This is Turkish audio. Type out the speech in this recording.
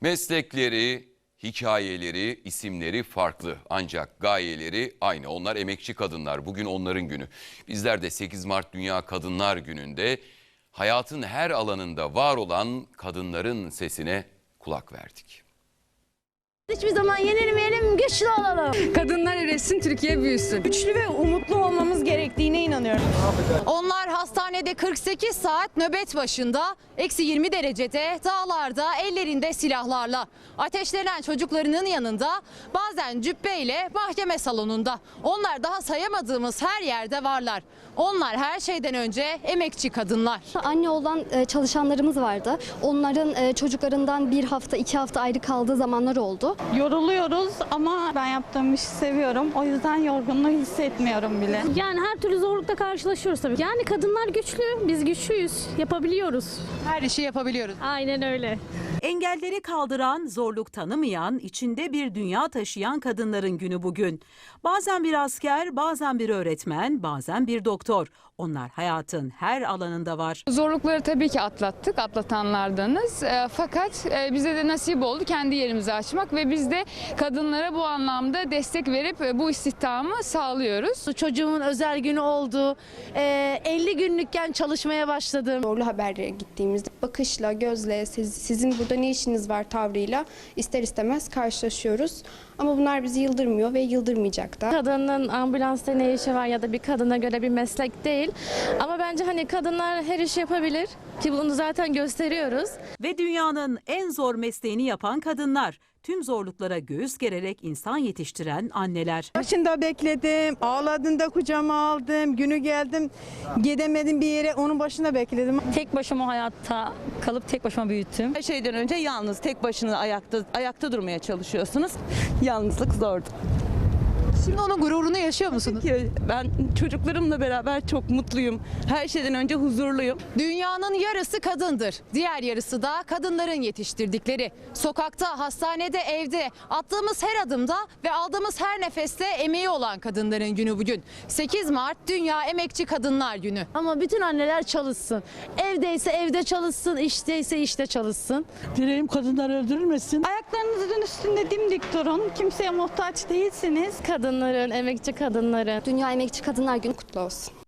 Meslekleri, hikayeleri, isimleri farklı ancak gayeleri aynı. Onlar emekçi kadınlar. Bugün onların günü. Bizler de 8 Mart Dünya Kadınlar Günü'nde hayatın her alanında var olan kadınların sesine kulak verdik. Hiçbir zaman yenilmeyelim, güçlü olalım. Kadınlar üretsin, Türkiye büyüsün. Güçlü ve umutlu olmamız gerektiğine inanıyorum. Onlar hastanede 48 saat nöbet başında, eksi 20 derecede, dağlarda, ellerinde silahlarla. Ateşlenen çocuklarının yanında, bazen cübbeyle mahkeme salonunda. Onlar daha sayamadığımız her yerde varlar. Onlar her şeyden önce emekçi kadınlar. Anne olan e, çalışanlarımız vardı. Onların e, çocuklarından bir hafta, iki hafta ayrı kaldığı zamanlar oldu. Yoruluyoruz ama ben yaptığım işi seviyorum. O yüzden yorgunluğu hissetmiyorum bile. Yani her türlü zorlukla karşılaşıyoruz tabii. Yani kadınlar güçlü, biz güçlüyüz, yapabiliyoruz. Her işi yapabiliyoruz. Aynen öyle. Engelleri kaldıran, zorluk tanımayan, içinde bir dünya taşıyan kadınların günü bugün. Bazen bir asker, bazen bir öğretmen, bazen bir doktor. Onlar hayatın her alanında var. Zorlukları tabii ki atlattık, atlatanlardanız. E, fakat e, bize de nasip oldu kendi yerimizi açmak ve biz de kadınlara bu anlamda destek verip e, bu istihdamı sağlıyoruz. Çocuğumun özel günü oldu. Ee, 50 günlükken çalışmaya başladım. Zorlu haberlere gittiğimizde bakışla, gözle, siz- sizin burada ne işiniz var tavrıyla ister istemez karşılaşıyoruz. Ama bunlar bizi yıldırmıyor ve yıldırmayacak da. Kadının ambulansta ne işi var ya da bir kadına göre bir meslek değil. Ama bence hani kadınlar her işi yapabilir ki bunu zaten gösteriyoruz. Ve dünyanın en zor mesleğini yapan kadınlar. Tüm zorluklara göğüs gererek insan yetiştiren anneler. Başında bekledim, ağladığında kucağıma aldım, günü geldim, gidemedim bir yere, onun başında bekledim. Tek başıma hayatta kalıp tek başıma büyüttüm. Her şeyden önce yalnız tek başına ayakta ayakta durmaya çalışıyorsunuz. Yalnızlık zordu. Onun gururunu yaşıyor musunuz? Ki ben çocuklarımla beraber çok mutluyum. Her şeyden önce huzurluyum. Dünyanın yarısı kadındır. Diğer yarısı da kadınların yetiştirdikleri. Sokakta, hastanede, evde attığımız her adımda ve aldığımız her nefeste emeği olan kadınların günü bugün. 8 Mart Dünya Emekçi Kadınlar Günü. Ama bütün anneler çalışsın. Evdeyse evde çalışsın, işteyse işte çalışsın. Dileğim kadınlar öldürülmesin. Ayaklarınızın üstünde dimdik durun. Kimseye muhtaç değilsiniz. Kadınların, emekçi kadınların Dünya Emekçi Kadınlar Günü kutlu olsun.